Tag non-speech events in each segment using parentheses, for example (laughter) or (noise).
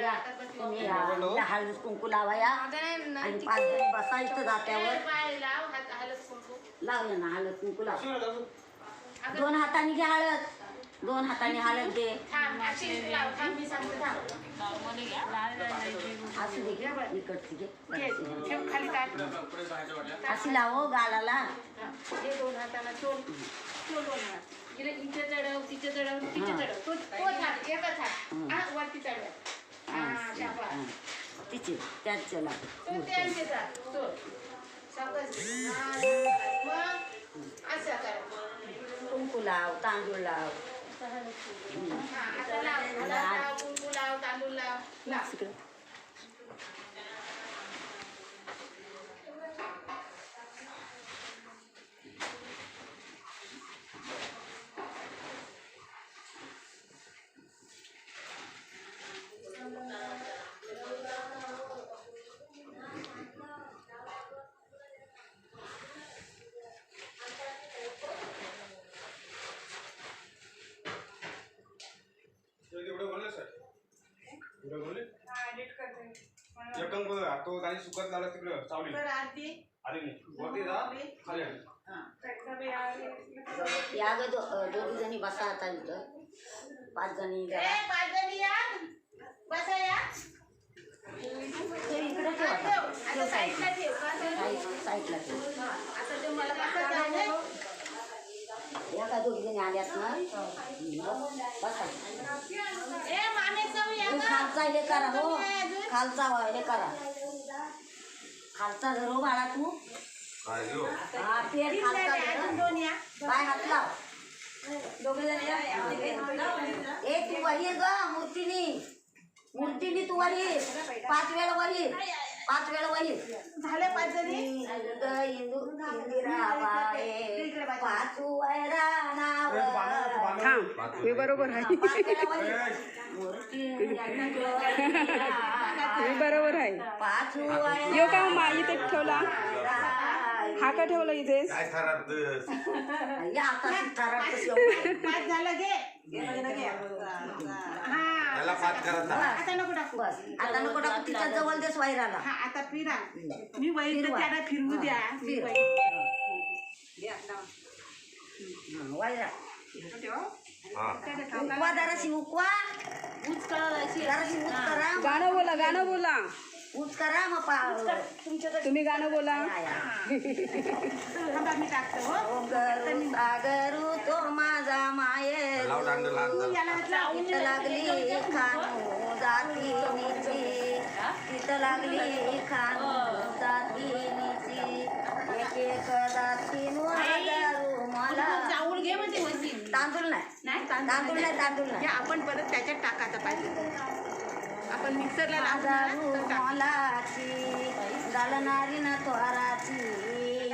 या. तुम्ही हळद कुंकू लावा या आता नाही- नाही, आणि पाच जणी बसायचं जात्यावर. लावलं ना हळद कुंकू लाव. दोन हाताने घे हळद. दोन हाताने हळद घे. असू दे घे इकडची घे. घे, ठेव खाली ताट. अशी लावो गालाला. हा, चढव तिथे चढव हा. चढव. तो तोच हात एकच हात. हा वरती चढव. हा शाबास. हं. तिची त्यांच्या लाव तो त्यांचे हात चोल सावकाश घे. हा, मग असं करा कुंकू लाव तांदूळ लाव हा, आता लाव हळद लाव कुंकू लाव तांदूळ लाव एकम बोल. तो आणि सुकत झाला तिकडं चावली. नाही वरती जा. खाली या ग दोघी जणी बसा आता इथं. पाच जणी ए जरा. पाच जणी या. बसा या. ते इकडे ठेव. हा, आता. ठेव साईडला. साईड- साईडला ठेव. हा, आता दोघी जणी आल्यात ना? बसा. खालचा हे करा हो. खालचा हे करा. खालचा धरो बाळा तू. हा? खालचा धर. या. पाय हात लाव. ए तू वही ग मूर्तीनी. मूर्तीनी तू वही पाच वेळा वही पाच वेळा वही झाले पाच जणी? इंद इंदू इंदिराबाई पाचू वैरा मी बरोबर आहे. मी बरोबर आहे. पाचू यो का मा इथे ठेवला? हा का ठेवला या आता हा. आता नको टाकू. बस. आता नको टाकू. तिच्या जवळ देस वैराला हा आता फिरा. मी वैर फिरवा. त्याला फिरवू द्या. हं, हा उकवा उकवा. उच करा गाणं बोला गाणं बोला. उच करा मग पा तुम्ही गाणं बोला. हो. सागरू तो माझा माये. लागली खानू जातीनीची तिथं लागली खानू जातीनीची एक एक दातीनू हजारू मला चावूल घे म्हणजे वसीम तांदूळ नाही. तांदूळ नाही तांदूळ हे नाही आपण परत त्याच्यात टाकायचं पाहिजे. आपण मिक्सरला ना. मोलाची दलनारी न त्वराची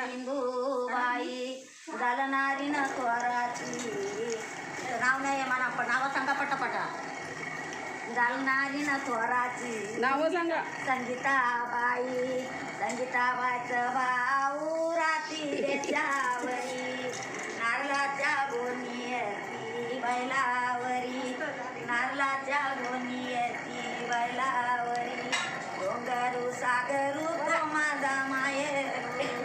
इंदूबाई दलनारी न त्वराची. नाव नाही आहे मला पण नावं सांगा पटापटा. दलनारी न त्वराची. नावं सांगा. संगीताबाई संगीताबाईचं भाऊ राती (laughs) देशावरी नारळाच्या गोणीयती बैलावरी नारळाच्या गोणीयती बैलावरी डोंगरू सागरू माझा मायरू.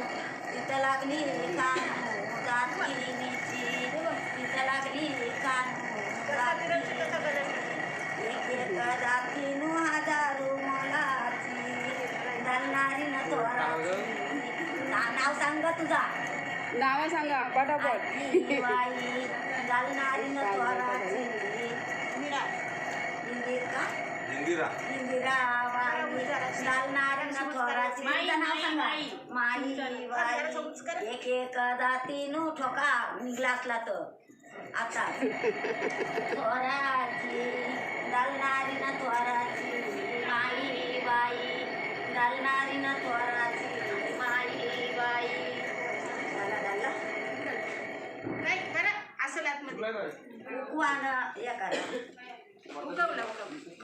तिथं लागली कानू जातीनीची. तिथं लागली कानू एक एक जातीनु हजारू मोलाची. दलनारी न नाव सांग तुझा. नावं सांगा पटापट. न इंदिर का इंदिरा न एक एक जातीनु ठोका निघला असला तर. आता. थोराची दलनारी न थोराची माई बाई दलनारी न थोराची खरं असं आतमध्ये